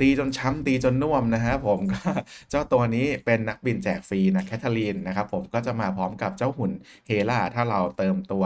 ตีจนช้ำตีจนน่วมนะฮะผมก็เจ้าตัวนี้เป็นนักบินแจกฟรีนะแคทเธอรีนนะครับผมก็จะมาพร้อมกับเจ้าหุ่นเฮล่าถ้าเราเติมตัว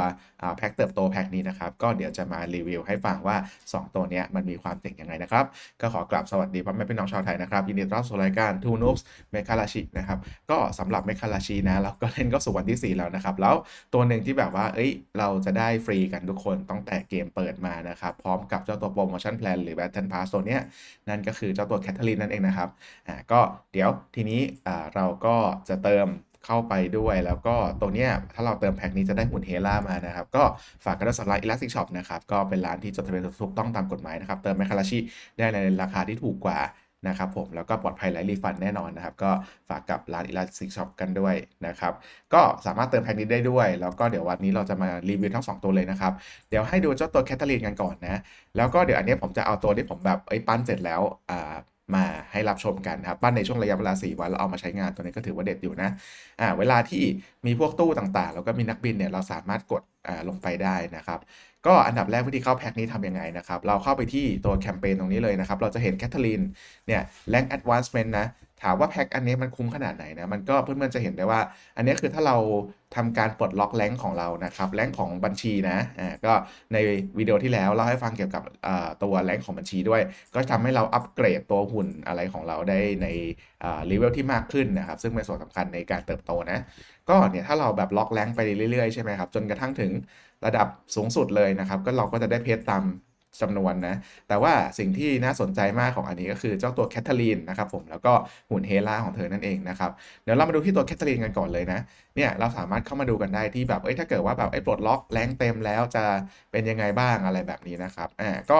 แพ็คเติบโตแพ็คนี้นะครับ ก็เดี๋ยวจะมารีวิวให้ฟังว่า 2 ตัวนี้มันมีความเจ๋งยังไงนะครับ ก็ขอกราบสวัสดีพ่อแม่พี่น้องชาวไทยนะครับ ยินดีต้อนรับสู่รายการ Two Noobs เมคา a าชินะครับก็สำหรับเมคา a าชินะเราก็เล่นก็สู่วันที่ 4 แล้วนะครับ แล้วตัวหนึ่งที่แบบว่าเอ้ยเราจะได้ฟรีกันทุกคนตั้งแต่เกมเปิดมานะครับพร้อมกับเจ้าตัวโปรโมชั่นแพลนหรือ Battle Pass ตัวเนี้ยนั่นก็คืือเจ้าตัวแคทเธอรีนนั่นเองนะครับอ่าก็เดี๋ยวทีนี้อ่าเราก็จะเติมเข้าไปด้วยแล้วก็ตัวเนี้ยถ้าเราเติมแพ็คนี้จะได้หุ่นเฮล่ามานะครับ ก็ฝากกันด้วยสำหรับ Elastic Shop นะครับ ก็เป็นร้านที่จดทะเบียนถูกต้องตามกฎหมายนะครับ เติมแมคคาราชิได้ในราคาที่ถูกกว่า นะครับผมแล้วก็ปลอดภัยไร้รีฟันแน่นอนนะครับ ก็ฝากกับร้าน Elastic Shop กันด้วยนะครับ ก็สามารถเติมแพ็กนี้ได้ด้วย แล้วก็เดี๋ยววันนี้เราจะมารีวิวทั้ง 2 ตัวเลยนะครับ เดี๋ยวให้ดูเจ้าตัวแคทเธอรีนกันก่อนนะ แล้วก็เดี๋ยวอันนี้ผมจะเอาตัวที่ผมแบบไอ้ปั้นเสร็จแล้วอ่า มาให้รับชมกันครับปั้นในช่วงระยะเวลา 4 วันแล้วเอามาใช้งานตัวนี้ก็ถือว่าเด็ดอยู่นะอ่าเวลาที่มีพวกตู้ต่างๆ แล้วก็มีนักบินเนี่ยเราสามารถกดอ่าลงไปได้นะครับ ก็อันดับแรกวิธีเข้าแพ็คนี้ทำยังไงนะครับ เราเข้าไปที่ตัวแคมเปญตรงนี้เลยนะครับ เราจะเห็นแคทเธอรีนเนี่ยแรง advancement นะ ถามว่าแพ็คอันนี้มันคุ้มขนาดไหนนะ มันก็เพื่อนๆจะเห็นได้ว่า อันนี้คือถ้าเราทำการปลดล็อกแรงของเรานะครับแรงของบัญชีนะอ่าก็ในวิดีโอที่แล้วเล่าให้ฟังเกี่ยวกับตัวแรงของบัญชีด้วย ก็ทำให้เราอัปเกรดตัวหุ่นอะไรของเราได้ในอ่าเลเวลที่มากขึ้นนะครับ ซึ่งเป็นส่วนสำคัญในการเติบโตนะ ก็เนี่ยถ้าเราแบบล็อกแรงไปเรื่อยๆใช่ไหมครับจนกระทั่งถึงระดับสูงสุดเลยนะครับ ก็เราก็จะได้เพชรตาม จำนวนนะ แต่ว่าสิ่งที่น่าสนใจมากของอันนี้ก็คือเจ้าตัวแคทเธอรีนนะครับผม แล้วก็หุ่นเฮล่าของเธอนั่นเองนะครับ เดี๋ยวเรามาดูที่ตัวแคทเธอรีนกันก่อนเลยนะ เนี่ยเราสามารถเข้ามาดูกันได้ที่แบบ เอ้ย ถ้าเกิดว่าแบบไอ้ปลดล็อกแรงเต็มแล้วจะเป็นยังไงบ้างอะไรแบบนี้นะครับ อ่า ก็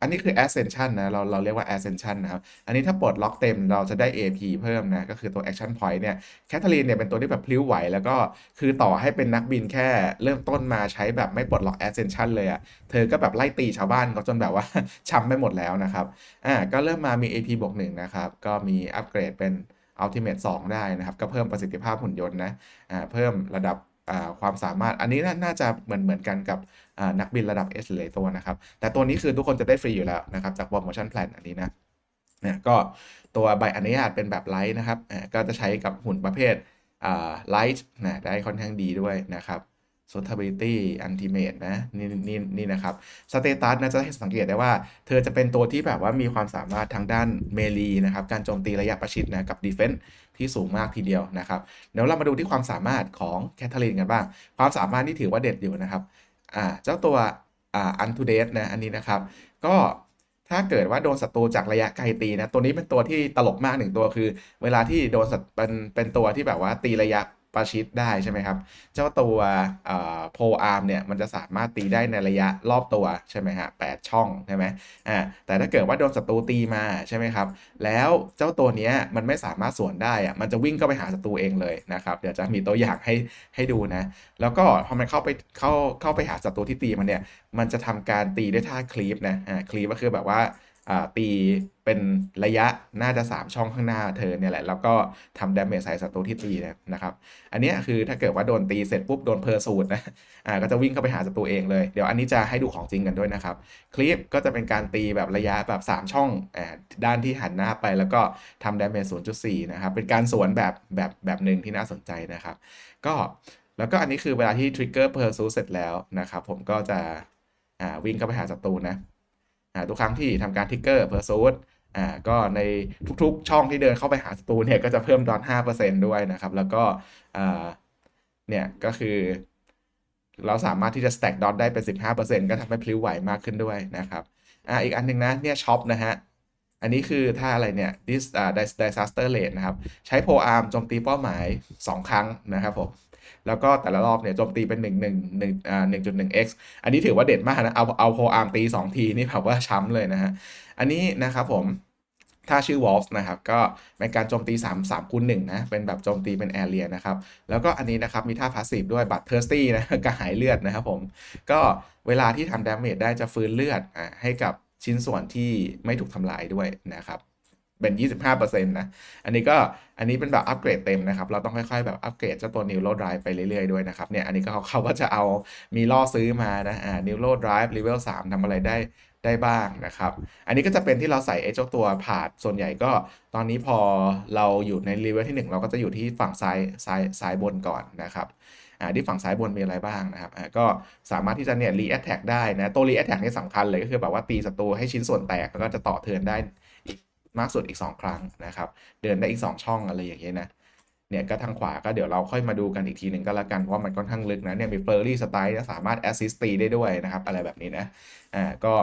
อันนี้คือ ascension นะ เราเราเรียกว่า ascension นะครับ อันนี้ถ้าปลดล็อกเต็มเราจะได้ AP เพิ่มนะ ก็คือตัว action point เนี่ย แคทเธอรีนเนี่ยเป็นตัวที่แบบพลิ้วไหว แล้วก็คือต่อให้เป็นนักบินแค่เริ่มต้นมาใช้แบบไม่ปลดล็อก ascension เลยอะ่ะ เธอก็แบบไล่ตีชาวบ้านเขาจนแบบว่า ช้ำไปหมดแล้วนะครับ อ่า ก็เริ่มมามี AP บวกหนึ่งนะครับ ก็มีอัปเกรดเป็น Ultimate 2 ได้นะครับ ก็เพิ่มประสิทธิภาพหุ่นยนต์นะ อ่า เพิ่มระดับ ความสามารถอันนี้น่าจะเหมือนเหมือนกันกับนักบินระดับ S หลายตัวนะครับ แต่ตัวนี้คือทุกคนจะได้ฟรีอยู่แล้วนะครับ จาก Promotion Plan อันนี้นะเนี่ยก็ตัวใบอนุญาตเป็นแบบไลท์นะครับก็จะใช้กับหุ่นประเภทไลท์นะได้ค่อนข้างดีด้วยนะครับ suitability ultimate นะนี่นี่นี่นะครับ status นะจะให้สังเกตได้ว่า เธอจะเป็นตัวที่แบบว่ามีความสามารถทางด้านเมลีนะครับ การโจมตีระยะประชิดนะกับ defense ที่สูงมากทีเดียวนะครับเดี๋ยวเรามาดูที่ความสามารถของแคทเธอรีนกันบ้าง ความสามารถที่ถือว่าเด็ดอยู่นะครับอ่าเจ้าตัวอ่า unto death นะอันนี้นะครับ ก็ถ้าเกิดว่าโดนศัตรูจากระยะไกลตีนะตัวนี้เป็นตัวที่ตลกมากหนึ่งตัวคือ เวลาที่โดนศัตรูเป็นเป็นตัวที่แบบว่าตีระยะ ประชิดได้ใช่ไหมครับ เจ้าตัวโพอาร์มเนี่ยมันจะสามารถตีได้ในระยะรอบตัวใช่ไหมฮะแปดช่องใช่ไหมอ่าแต่ถ้าเกิดว่าโดนศัตรูตีมาใช่ไหมครับ แล้วเจ้าตัวเนี้ยมันไม่สามารถสวนได้อะมันจะวิ่งเข้าไปหาศัตรูเองเลยนะครับ เดี๋ยวจะมีตัวอย่างให้ให้ดูนะ แล้วก็พอมันเข้าไปเข้าเข้าไปหาศัตรูที่ตีมันเนี่ย มันจะทำการตีด้วยท่าคลีปนะอ่าคลีปก็คือแบบว่า ตีเป็นระยะน่าจะ 3 ช่องข้างหน้าเธอเนี่ยแหละ แล้วก็ทำดาเมจใส่ศัตรูที่ตีนะครับ อันนี้คือถ้าเกิดว่าโดนตีเสร็จปุ๊บโดนเพอร์สูตรนะอ่าก็จะวิ่งเข้าไปหาศัตรูเองเลย เดี๋ยวอันนี้จะให้ดูของจริงกันด้วยนะครับ คลิปก็จะเป็นการตีแบบระยะแบบ 3 ช่องอ่าด้านที่หันหน้าไปแล้วก็ทำดาเมจ0.4 นะครับ เป็นการสวนแบบแบบแบบหนึ่งที่น่าสนใจนะครับ ก็แล้วก็อันนี้คือเวลาที่ทริกเกอร์เพอร์ซูเสร็จแล้วนะครับผมก็จะอ่าวิ่งเข้าไปหาศัตรูนะ ทุกครั้งที่ทำการทิกเกอร์เพอร์ซูดอ่าก็ในทุกๆช่องที่เดินเข้าไปหาศัตรูเนี่ยก็จะเพิ่มดอท5%ด้วยนะครับ แล้วก็อ่าเนี่ยก็คือ เราสามารถที่จะ stack ดอทได้เป็น15%ก็ทำให้พลิ้วไหวมากขึ้นด้วยนะครับอ่าอีกอันหนึงนะเนี่ยช็อปนะฮะอันนี้คือถ้าอะไรเนี่ย dis อ่า disaster rate นะครับ ใช้โพอาร์มโจมตีเป้าหมาย 2 ครั้งนะครับผม แล้วก็แต่ละรอบเนี่ยโจมตีเป็น 1 1 1อ่า1.1 x อันนี้ถือว่าเด็ดมากนะ เอาเอาโพอาร์มตี 2 ทีนี่แบบว่าช้ำเลยนะฮะ อันนี้นะครับผมถ้าชื่อ Wolf นะครับ ก็เป็นการโจมตี 3 3คูณ1นะ เป็นแบบโจมตีเป็นแอเรียนะครับ แล้วก็อันนี้นะครับ มีท่าพาสซีฟด้วยบัตร Thirsty นะกระหายเลือดนะครับผม ก็เวลาที่ทำดาเมจได้จะฟื้นเลือดอ่าให้กับชิ้นส่วนที่ไม่ถูกทำลายด้วยนะครับ เป็น 25%นะ อันนี้ก็อันนี้เป็นแบบอัปเกรดเต็มนะครับ เราต้องค่อยๆ แบบอัปเกรดเจ้าตัว Neural Drive ไปเรื่อยๆ ด้วยนะครับ เนี่ย อันนี้ก็เขาเขาก็จะเอามีล่อซื้อมานะ อ่า Neural Drive Level 3ทำอะไรได้ได้บ้างนะครับ อันนี้ก็จะเป็นที่เราใส่ไอ้เจ้าตัวผาด ส่วนใหญ่ก็ตอนนี้พอเราอยู่ใน level ที่ 1 เราก็จะอยู่ที่ฝั่งซ้ายซ้ายซ้ายบนก่อนนะครับอ่าที่ฝั่งซ้ายบนมีอะไรบ้างนะครับอ่าก็สามารถที่จะเนี่ย re attack ได้นะตัว re attack นี่สำคัญเลยก็คือแบบว่าตีศัตรูให้ชิ้นส่วนแตกแล้วก็จะต่อเทินได้ มากสุดอีก 2 ครั้งนะครับ เดินได้อีก 2 ช่องอะไรอย่างเงี้ยนะเนี่ยก็ทางขวาก็เดี๋ยวเราค่อยมาดูกันอีกทีหนึ่งก็แล้วกันว่ามันค่อนข้างลึกนะเนี่ยมี flurry strike สามารถ assist ตีได้ด้วยนะครับ อะไรแบบนี้นะอ่าก็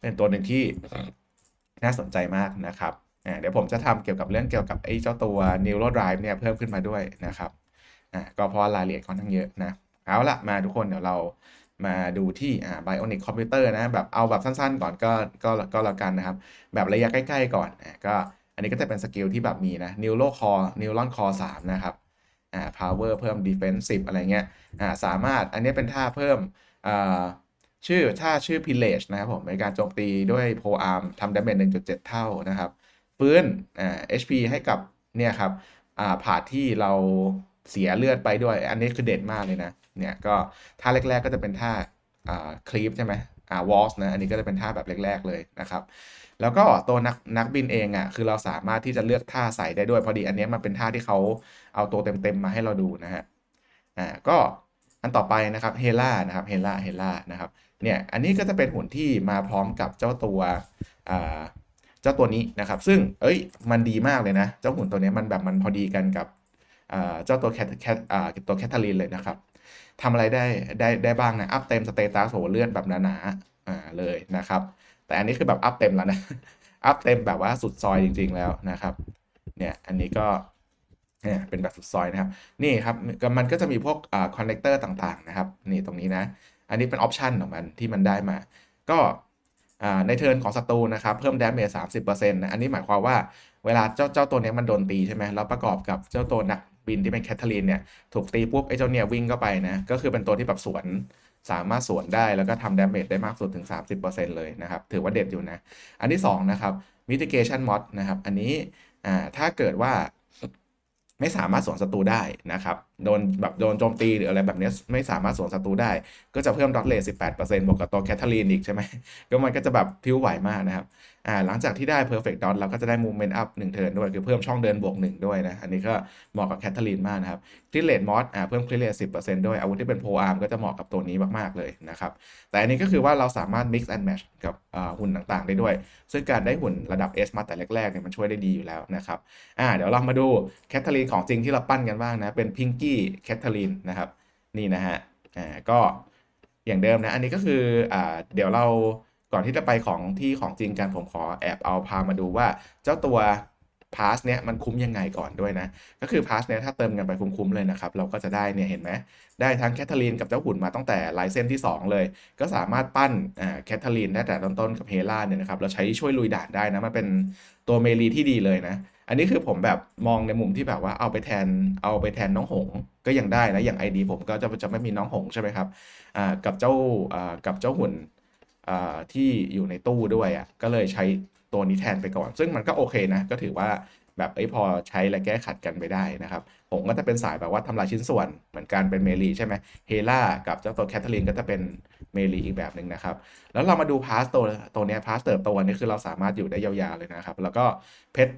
เป็นตัวหนึ่งที่น่าสนใจมากนะครับอ่าเดี๋ยวผมจะทำเกี่ยวกับเรื่องเกี่ยวกับไอ้เจ้าตัว neural drive เนี่ยเพิ่มขึ้นมาด้วยนะครับอ่าก็เพราะรายละเอียดค่อนข้างเยอะนะเอาละมาทุกคนเดี๋ยวเรา มาดูที่อ่า bionic computer นะแบบเอาแบบสั้นๆ ก่อนก็ก็ก็แล้วกันนะครับ แบบระยะใกล้ๆก่อนอ่าก็อันนี้ก็จะเป็นสกิลที่แบบมีนะ neural core neuron core 3 นะครับอ่า power เพิ่ม defense 10 อะไรเงี้ยอ่าสามารถอันนี้เป็นท่าเพิ่มอ่าชื่อท่าชื่อ pillage นะครับผมในการโจมตีด้วย pro arm ทำ damage 1.7 เท่านะครับฟื้นอ่า HP ให้กับเนี่ยครับอ่าผาที่เราเสียเลือดไปด้วย อันนี้คือเด็ดมากเลยนะ เนี่ยก็ท่าแรก ๆ ก็จะเป็นท่าคลีฟใช่ไหมอ่าวอลส์นะอันนี้ก็จะเป็นท่าแบบแรก ๆ เลยนะครับ แล้วก็ตัวนักนักบินเองอะคือเราสามารถที่จะเลือกท่าใส่ได้ด้วยพอดีอันนี้มันเป็นท่าที่เขาเอาตัวเต็มๆมาให้เราดูนะฮะอ่าก็อันต่อไปนะครับเฮล่านะครับเฮล่าเฮล่านะครับเนี่ยอันนี้ก็จะเป็นหุ่นที่มาพร้อมกับเจ้าตัวอ่าเจ้าตัวนี้นะครับ ซึ่งเอ้ยมันดีมากเลยนะ เจ้าหุ่นตัวนี้มันแบบมันพอดีกันกับเจ้าตัวแคทแคทอ่าตัวแคทเธอรีนเลยนะครับ ทำอะไรได้ได้ได้บ้างนะ อัพเต็มสเตตัสโหเลื่อดแบบหนาๆอ่าเลยนะครับ แต่อันนี้คือแบบอัพเต็มแล้วนะ อัพเต็มแบบว่าสุดซอยจริง ๆ แล้วนะครับ เนี่ยอันนี้ก็เนี่ยเป็นแบบสุดซอยนะครับ นี่ครับมันก็จะมีพวกอ่าคอนเนคเตอร์ต่างๆนะครับ นี่ตรงนี้นะ อันนี้เป็นออปชันของมันที่มันได้มา ก็อ่าในเทิร์นของศัตรูนะครับ เพิ่มดาเมจ30%นะ อันนี้หมายความว่าเวลาเจ้าเจ้าตัวนี้มันโดนตีใช่ไหมแล้วประกอบกับเจ้าตัวนัก บินที่เป็นแคทเธอรีนเนี่ยถูกตีปุ๊บไอ้เจ้าเนี่ยวิ่งเข้าไปนะก็คือเป็นตัวที่แบบสวนสามารถสวนได้แล้วก็ทำดาเมจได้มากสุดถึง 30%เลยนะครับ ถือว่าเด็ดอยู่นะ อันที่ 2 นะครับ mitigation mod นะครับ อันนี้อ่าถ้าเกิดว่าไม่สามารถสวนศัตรูได้นะครับ โดนแบบโดนโจมตีหรืออะไรแบบนี้ไม่สามารถสวนศัตรูได้ ก็จะเพิ่มดอทเลท18%บวกกับตัวแคทเธอรีนอีกใช่ไหมก็มันก็จะแบบพิ้วไหวมากนะครับอ่าหลังจากที่ได้ perfect dot เราก็จะได้ movement up 1เทิร์นด้วย คือเพิ่มช่องเดินบวก 1 ด้วยนะ อันนี้ก็เหมาะกับแคทเธอรีนมากนะครับคลิเลตมอสอ่าเพิ่มคลิเลต10%ด้วย อาวุธที่เป็นโพอาร์มก็จะเหมาะกับตัวนี้มาก ๆ เลยนะครับ แต่อันนี้ก็คือว่าเราสามารถ mix and match กับอ่าหุ่นต่างๆ ได้ด้วย ซึ่งการได้หุ่นระดับ S มาแต่แรกๆเนี่ยมันช่วยได้ดีอยู่แล้วนะครับอ่าเดี๋ยวเรามาดูแคทเธอรีนของจริงที่เราปั้นกันบ้างนะเป็นพิงกี้แคทเธอรีนนะครับ นี่นะฮะอ่าก็อย่างเดิมนะ อันนี้ก็คืออ่าเดี๋ยวเราก่อนที่จะไปของที่ของจริงกันผมขอแอบเอาพามาดูว่าเจ้าตัวพาสเนี้ยมันคุ้มยังไงก่อนด้วยนะ ก็คือพาสเนี้ยถ้าเติมเงินไปคุ้มๆเลยนะครับ เราก็จะได้เนี่ยเห็นไหมได้ทั้งแคทเธอรีนกับเจ้าหุ่นมาตั้งแต่ลายเส้นที่ 2 เลย ก็สามารถปั้นอ่าแคทเธอรีนได้แต่ต้นๆกับเฮล่าเนี่ยนะครับเราใช้ช่วยลุยด่านได้นะมันเป็นตัวเมลีที่ดีเลยนะ อันนี้คือผมแบบมองในมุมที่แบบว่าเอาไปแทนเอาไปแทนน้องหงก็ยังได้นะอย่าง ID ผมก็จะจะไม่มีน้องหงใช่ไหมครับอ่ากับเจ้าอ่ากับเจ้าหุ่นอ่าที่อยู่ในตู้ด้วยอะก็เลยใช้ตัวนี้แทนไปก่อน ซึ่งมันก็โอเคนะ ก็ถือว่าแบบเอ้พอใช้และแก้ขัดกันไปได้นะครับผมก็จะเป็นสายแบบว่าทำลายชิ้นส่วนเหมือนกันเป็นเมลีใช่ไหมเฮล่ากับเจ้าตัวแคทเธอรีนก็จะเป็น เมลีอีกแบบหนึ่งนะครับ แล้วเรามาดูพาสตัวตัวเนี้ยพาสเติบโตนนี้คือเราสามารถอยู่ได้ยาวๆเลยนะครับ แล้วก็เพชร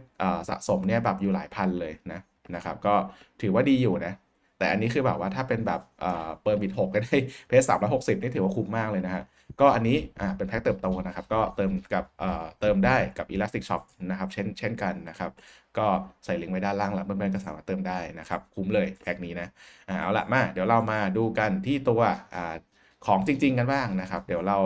สะสมเนี่ยแบบอยู่หลายพันเลยนะนะครับ ก็ถือว่าดีอยู่นะ แต่อันนี้คือแบบว่าถ้าเป็นแบบเอ่อเปิร์มิทหกก็ได้เพชรสามร้อยหกสิบนี่ถือว่าคุ้มมากเลยนะฮะก็อันนี้อ่าเป็นแพ็คเติบโตนะครับ ก็เติมกับเอ่อเติมได้กับ Elastic Shop นะครับ เช่นเช่นกันนะครับ ก็ใส่ลิงก์ไว้ด้านล่างแล้วเพื่อนๆก็สามารถเติมได้นะครับ คุ้มเลยแพ็คนี้นะอ่าเอาละมา เดี๋ยวเรามาดูกันที่ตัวอ่า ของจริง ๆ กันบ้างนะครับ เดี๋ยวเรา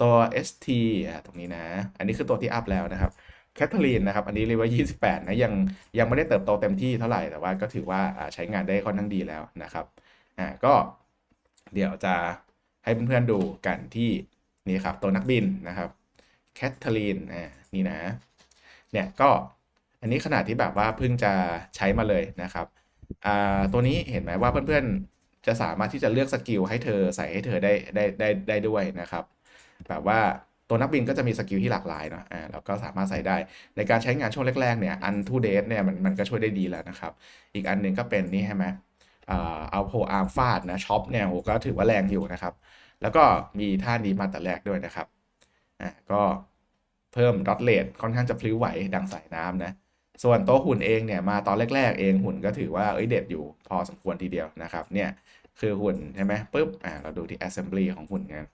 ตัว ST อ่าตรงนี้นะ อันนี้คือตัวที่อัพแล้วนะครับแคทเธอรีนนะครับ อันนี้เรียกว่า 28 นะ ยังยังไม่ได้เติบโตเต็มที่เท่าไหร่ แต่ว่าก็ถือว่าอ่าใช้งานได้ค่อนข้างดีแล้วนะครับ อ่า ก็เดี๋ยวจะให้เพื่อนๆดูกันที่นี่ครับ ตัวนักบินนะครับแคทเธอรีนอ่านี่นะ เนี่ยก็อันนี้ขนาดที่แบบว่าเพิ่งจะใช้มาเลยนะครับ อ่า ตัวนี้เห็นไหมว่าเพื่อนๆ จะสามารถที่จะเลือกสกิลให้เธอใส่ให้เธอได้ได้ได้ได้ด้วยนะครับแบบว่าตัวนักบินก็จะมีสกิลที่หลากหลายเนาะอ่าเราก็สามารถใส่ได้ในการใช้งานช่วงแรกๆเนี่ยอันทูเดทเนี่ยมันมันก็ช่วยได้ดีแล้วนะครับ อีกอันหนึ่งก็เป็นนี่ใช่ไหมอ่าเอาโพอาร์มฟาดนะช็อปเนี่ยโหก็ถือว่าแรงอยู่นะครับ แล้วก็มีท่านี้มาแต่แรกด้วยนะครับอ่าก็เพิ่มดอทเลทค่อนข้างจะพลิ้วไหวดังสายน้ำนะ ส่วนตัวหุ่นเองเนี่ยมาตอนแรก ๆ เองหุ่นก็ถือว่าเอ้ยเด็ดอยู่พอสมควรทีเดียวนะครับเนี่ยคือหุ่นใช่ไหมปุ๊บอ่าเราดูที่ assembly ของหุ่นกัน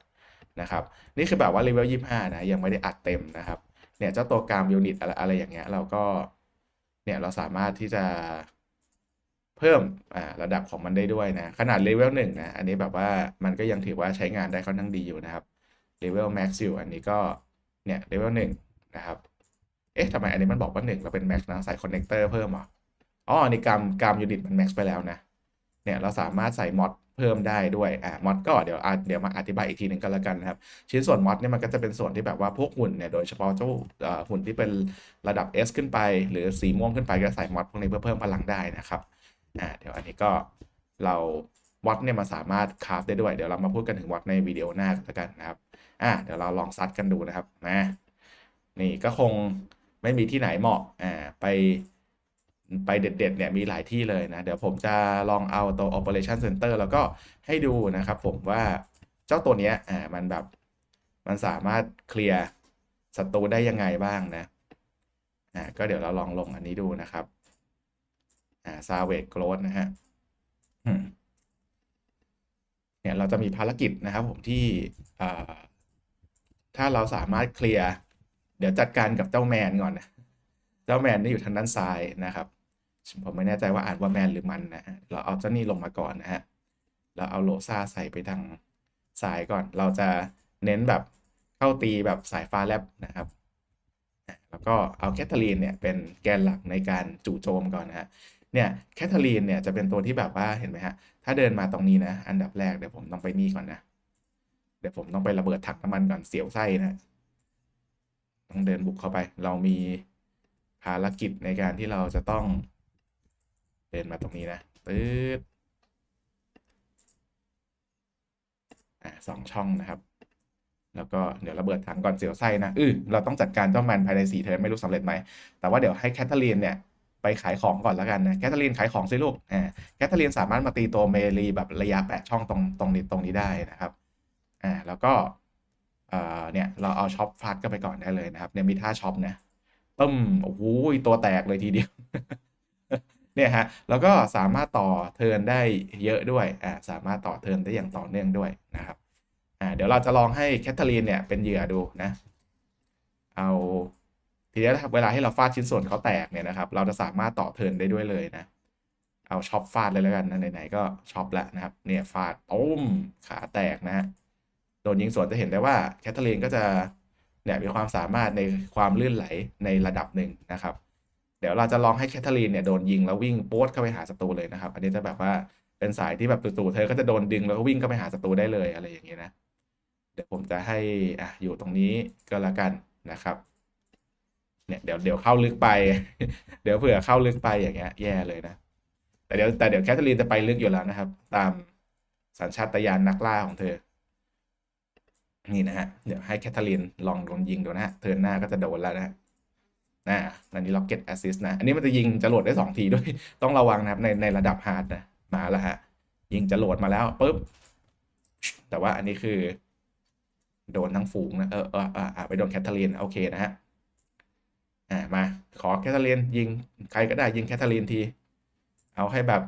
นะครับนี่คือแบบว่าเลเวล25 นะยังไม่ได้อัดเต็มนะครับเนี่ยเจ้าตัวกรามยูนิตอะไรอะไรอย่างเงี้ยเราก็เนี่ยเราสามารถที่จะเพิ่มอ่าระดับของมันได้ด้วยนะขนาดเลเวลหนึ่งนะอันนี้แบบว่ามันก็ยังถือว่าใช้งานได้ค่อนข้างดีอยู่นะครับเลเวลแม็กซ์อยู่อันนี้ก็เนี่ยเลเวลหนึ่งนะครับ เอ๊ะทำไมอันนี้มันบอกว่าหนึ่งเราเป็นแม็กซ์นะ ใส่คอนเนคเตอร์เพิ่มเหรออ๋ออันกรามกรามยูนิตมันแม็กซ์ไปแล้วนะ เนี่ยเราสามารถใส่มอดเพิ่มได้ด้วยอ่ามอดก็เดี๋ยวเดี๋ยวมาอธิบายอีกทีหนึ่งกันแล้วกันนะครับ ชิ้นส่วนมอดเนี่ยมันก็จะเป็นส่วนที่แบบว่าพวกหุ่นเนี่ยโดยเฉพาะเจ้าหุ่นที่เป็นระดับ S ขึ้นไป หรือสีม่วงขึ้นไปก็ใส่มอดพวกนี้เพื่อเพิ่มพลังได้นะครับอ่าเดี๋ยวอันนี้ก็เรามอดเนี่ยมาสามารถคราฟได้ด้วย เดี๋ยวเรามาพูดกันถึงมอดในวิดีโอหน้ากันล้วกันนะครับอ่าเดี๋ยวเราลองซัดกันดูนะครับมานี่ก็คง ไม่มีที่ไหนเหมาะอ่าไปไปเด็ดๆเนี่ยมีหลายที่เลยนะ เดี๋ยวผมจะลองเอาตัว Operation Center แล้วก็ให้ดูนะครับผมว่าเจ้าตัวเนี้ยอ่ามันแบบมันสามารถเคลียร์ศัตรูได้ยังไงบ้างนะอ่าก็เดี๋ยวเราลองลงอันนี้ดูนะครับอ่า Savage Growth นะฮะเนี่ยเราจะมีภารกิจนะครับผมที่อ่าถ้าเราสามารถเคลียร์ เดี๋ยวจัดการกับเจ้าแมนก่อนนะ เจ้าแมนนี่อยู่ทางด้านซ้ายนะครับ ผมไม่แน่ใจว่าอ่านว่าแมนหรือมันนะฮะ เราเอาเจ้านี่ลงมาก่อนนะฮะ เราเอาโลซาใส่ไปทางซ้ายก่อน เราจะเน้นแบบเข้าตีแบบสายฟ้าแลบนะครับ แล้วก็เอาแคทเธอรีนเนี่ยเป็นแกนหลักในการจู่โจมก่อนนะฮะ เนี่ยแคทเธอรีนเนี่ยจะเป็นตัวที่แบบว่าเห็นไหมฮะ ถ้าเดินมาตรงนี้นะ อันดับแรกเดี๋ยวผมต้องไปนี่ก่อนนะ เดี๋ยวผมต้องไประเบิดถังน้ำมันก่อนเสียวไส้นะ ต้องเดินบุกเข้าไป เรามีภารกิจในการที่เราจะต้อง เดินมาตรงนี้นะตืดอ่าสองช่องนะครับ แล้วก็เดี๋ยวระเบิดถังก่อนเสียวไส้นะอือเราต้องจัดการเจ้ามันภายในสี่เทิร์นไม่รู้สำเร็จไหม แต่ว่าเดี๋ยวให้แคทเธอรีนเนี่ยไปขายของก่อนแล้วกันนะแคทเธอรีนขายของสิลูกอ่าแคทเธอรีนสามารถมาตีตัวเมลีแบบระยะแปดช่องตรงตรงนี้ตรงนี้ได้นะครับอ่าแล้วก็ เอ่อเนี่ยเราเอาช็อปฟาดก็ไปก่อนได้เลยนะครับเนี่ยมีท่าช็อปนะตึ้มโอ้โหตัวแตกเลยทีเดียวเนี่ยฮะแล้วก็สามารถต่อเทินได้เยอะด้วยอ่าสามารถต่อเทินได้อย่างต่อเนื่องด้วยนะครับอ่าเดี๋ยวเราจะลองให้แคทเธอรีนเนี่ยเป็นเหยื่อดูนะเอาทีนี้นะครับเวลาให้เราฟาดชิ้นส่วนเขาแตกเนี่ยนะครับเราจะสามารถต่อเทินได้ด้วยเลยนะเอาช็อปฟาดเลยแล้วกันนะไหนๆก็ช็อปแล้วนะครับเนี่ยฟาดตุ้มขาแตกนะฮะ โดนยิงสวนจะเห็นได้ว่าแคทเธอรีนก็จะเนี่ยมีความสามารถในความลื่นไหลในระดับหนึ่งนะครับ เดี๋ยวเราจะลองให้แคทเธอรีนเนี่ยโดนยิงแล้ววิ่งโป๊ดเข้าไปหาศัตรูเลยนะครับ อันนี้จะแบบว่าเป็นสายที่แบบตู่ๆเธอก็จะโดนดึงแล้วก็วิ่งเข้าไปหาศัตรูได้เลยอะไรอย่างเงี้ยนะ เดี๋ยวผมจะให้อะอยู่ตรงนี้ก็แล้วกันนะครับ เนี่ยเดี๋ยวเดี๋ยวเข้าลึกไป เดี๋ยวเผื่อเข้าลึกไปอย่างเงี้ย แย่เลยนะ แต่เดี๋ยวแต่เดี๋ยวแคทเธอรีนจะไปลึกอยู่แล้วนะครับ ตามสัญชาตญาณนักล่าของเธอ นี่นะฮะ เดี๋ยวให้แคทเธอรีนลองโดนยิงดูนะฮะ เทิร์นหน้าก็จะโดนแล้วนะฮะนะอันนี้ล็อกเก็ตแอสซิสนะ อันนี้มันจะยิงจรวดได้สองทีด้วย ต้องระวังนะครับในในระดับฮาร์ดนะ มาแล้วฮะ ยิงจรวดมาแล้วปุ๊บ แต่ว่าอันนี้คือ โดนทั้งฝูงนะ เออเอออ่าไปโดนแคทเธอรีนโอเคนะฮะ อ่า มาขอแคทเธอรีนยิงใครก็ได้ยิงแคทเธอรีนที เอาให้แบบ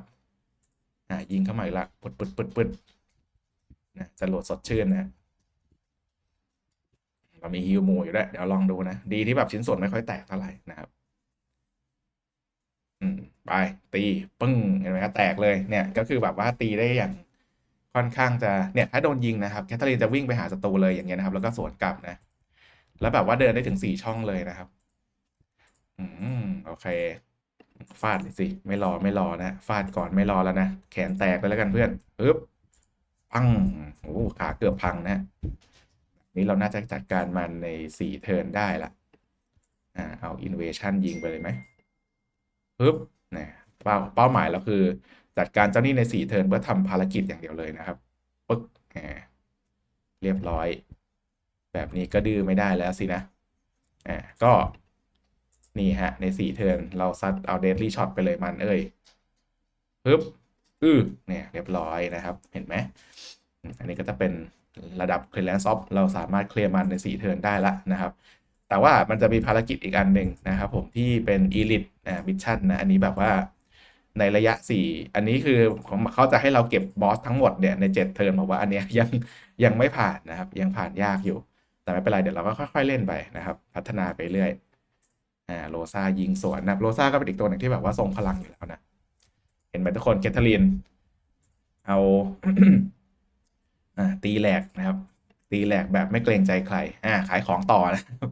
อ่ายิงเข้ามาอีกละปึดปึดปึดปึดนะจรวดสดชื่นนะ เรามีฮิวมูอยู่ด้วเดี๋ยวลองดูนะ ดีที่แบบชิ้นส่วนไม่ค่อยแตกเท่าไหร่นะครับ อืม ไปตีปึ้งเห็นไหมครับแตกเลยเนี่ย ก็คือแบบว่าตีได้อย่างค่อนข้างจะเนี่ย ถ้าโดนยิงนะครับแคทเธอรีนจะวิ่งไปหาศัตรูเลยอย่างเงี้ยนะครับ แล้วก็สวนกลับนะ แล้วแบบว่าเดินได้ถึงสี่ช่องเลยนะครับ อืมโอเค ฟาดเลยสิ ไม่รอไม่รอนะ ฟาดก่อนไม่รอแล้วนะ แขนแตกไปแล้วกันเพื่อนปึ๊บปังโอ้ขาเกือบพังนะ นี้เราน่าจะจัดการมันในสี่เทิร์นได้ละอ่าเอาอินเวชั่นยิงไปเลยไหมปึ๊บนะเป้าเป้าหมายเราคือจัดการเจ้าหนี้ในสี่เทิร์นเพื่อทำภารกิจอย่างเดียวเลยนะครับปึ๊กอ่าเรียบร้อย แบบนี้ก็ดื้อไม่ได้แล้วสินะอ่าก็นี่ฮะ ในสี่เทิร์นเราซัดเอาเดดลี่ช็อตไปเลยมันเอ้ยปึ๊บอือเนี่ยเรียบร้อยนะครับ เห็นไหมอันนี้ก็จะเป็น ระดับ clearance of เราสามารถเคลียร์มันใน 4 เทิร์นได้ละนะครับ แต่ว่ามันจะมีภารกิจอีกอันหนึ่งนะครับผมที่เป็น elite อ่ามิชชั่นนะ อันนี้แบบว่าในระยะ 4 อันนี้คือเขาจะให้เราเก็บบอสทั้งหมดเนี่ยใน 7 เทิร์นบอกว่าอันเนี้ยยังยังไม่ผ่านนะครับ ยังผ่านยากอยู่ แต่ไม่เป็นไร เดี๋ยวเราก็ค่อย ๆ เล่นไปนะครับ พัฒนาไปเรื่อยอ่าโรซายิงสวนนะโรซาก็เป็นอีกตัวหนึ่งที่แบบว่าทรงพลังอยู่แล้วนะเห็นไหมทุกคนเคทเธอรีนเอา ตีแหลกนะครับ ตีแหลกแบบไม่เกรงใจใครอ่าขายของต่อนะครับ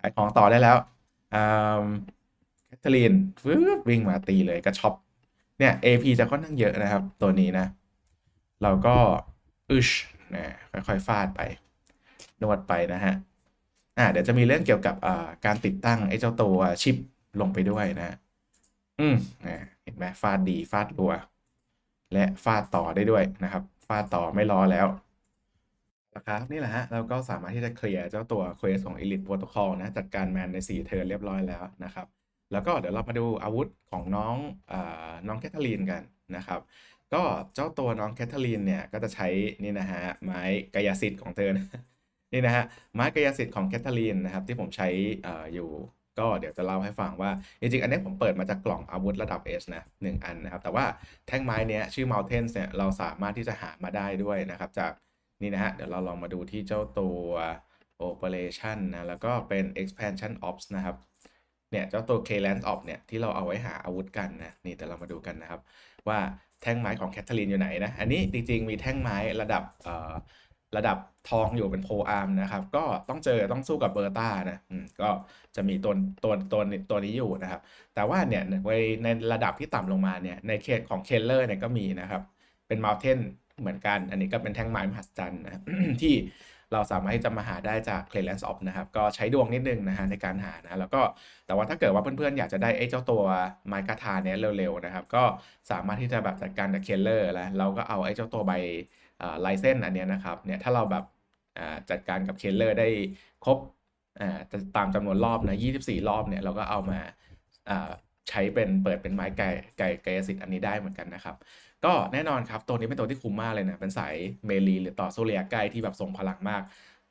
ขายของต่อได้แล้วแคทเธอรีนฟึบวิ่งมาตีเลยกระช็อปเนี่ย AP จะค่อนข้างเยอะนะครับ ตัวนี้นะ เราก็อึชนะค่อยๆฟาดไป นวดไปนะฮะอ่าเดี๋ยวจะมีเรื่องเกี่ยวกับอ่าการติดตั้งไอ้เจ้าตัวชิปลงไปด้วยนะ อืมนะเห็นไหมฟาดดีฟาดรัว และฟาดต่อได้ด้วยนะครับ ฟาดต่อไม่รอแล้วนะครับนี่แหละฮะเราก็สามารถที่จะเคลียร์เจ้าตัว Quest ของ Elite Protocol นะจัดการแมนใน 4 เทิร์นเรียบร้อยแล้วนะครับ แล้วก็เดี๋ยวเรามาดูอาวุธของน้องอน้องแคทเธอรีนกันนะครับ ก็เจ้าตัวน้องแคทเธอรีนเนี่ยก็จะใช้นี่นะฮะไม้กายสิทธิ์ของเธอนี่นะฮะไม้กายสิทธิ์ของแคทเธอรีนนะครับที่ผมใช้ออยู่ ก็เดี๋ยวจะเล่าให้ฟังว่า จริงๆ อันนี้ผมเปิดมาจากกล่องอาวุธระดับ S นะหนึ่งอันนะครับ แต่ว่าแท่งไม้เนี้ยชื่อ Mountains เนี่ยเราสามารถที่จะหามาได้ด้วยนะครับ จากนี่นะฮะ เดี๋ยวเราลองมาดูที่เจ้าตัว Operation นะ แล้วก็เป็น Expansion Ops นะครับ เนี่ยเจ้าตัว k l a n d Op เนี่ยที่เราเอาไว้หาอาวุธกันนะ นี่แต่เรามาดูกันนะครับ ว่าแท่งไม้ของแคทเธอรีนอยู่ไหนนะ อันนี้จริงๆ มีแท่งไม้ระดับเอ่อ ระดับทองอยู่เป็นโพอาร์มนะครับ ก็ต้องเจอต้องสู้กับเบอร์ต้านะก็จะมีตัวตัวตัวตัวนี้อยู่นะครับ แต่ว่าเนี่ยในในระดับที่ต่ำลงมาเนี่ยในเขตของเคเลอร์เนี่ยก็มีนะครับ เป็นมา u เทนเหมือนกัน อันนี้ก็เป็นแท่งไม้มหัศจรรย์นะที่เราสามารถที่จะมาหาได้จาก Clearance of นะครับ ก็ใช้ดวงนิดนึงนะฮะในการหานะ แล้วก็แต่ว่าถ้าเกิดว่าเพื่อนๆ อยากจะได้ไอ้เจ้าตัวไม้กาทาเนี้ยเร็วๆ นะครับ ก็สามารถที่จะแบบจัดการกับเคเลอร์แล้วเราก็เอาไอ้เจ้าตัวใบ ลายเส้นอันเนี้ยนะครับเนี่ยถ้าเราแบบจัดการกับเคเลอร์ได้ครบตามจำนวนรอบนะ 24 รอบเนี่ยเราก็เอามาใช้เป็นเปิดเป็นไม้ไก่ไก่ไกายสิทธิ์อันนี้ได้เหมือนกันนะครับ ก็แน่นอนครับตัวนี้เป็นตัวที่คุ้มมากเลยนะเป็นสายเมลีหรือต่อสู้ระยะไกลที่แบบทรงพลังมาก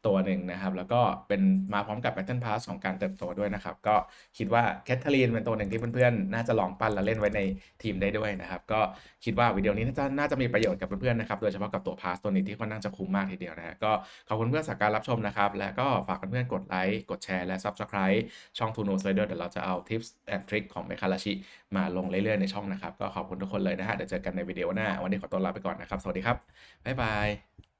ตัวหนึ่งนะครับ แล้วก็เป็นมาพร้อมกับ Battle Pass ของการเติบโตด้วยนะครับ ก็คิดว่าแคทเธอรีนเป็นตัวหนึ่งที่เพื่อนๆ น่าจะลองปั้นและเล่นไว้ในทีมได้ด้วยนะครับ ก็คิดว่าวิดีโอนี้น่าจะน่าจะมีประโยชน์กับเพื่อนๆนะครับ โดยเฉพาะกับตัวพาสตัวนี้ที่ค่อนข้างจะคุ้มมากทีเดียวนะฮะก็ขอบคุณเพื่อนสักการรับชมนะครับ และก็ฝากเพื่อนๆกดไลค์กดแชร์และ Subscribe ช่อง t u n o Slider เดี๋ยวเราจะเอา Tips and Trick ของเมคาราชิมาลงเรื่อยๆในช่องนะครับก็ขอบคุณทุกคนเลยนะฮะเดี๋ยวเจอกันในวิดีโอหน้าวันนี้ขอตัวลาไปก่อนนะครับสวัสดีครับบ๊ายบาย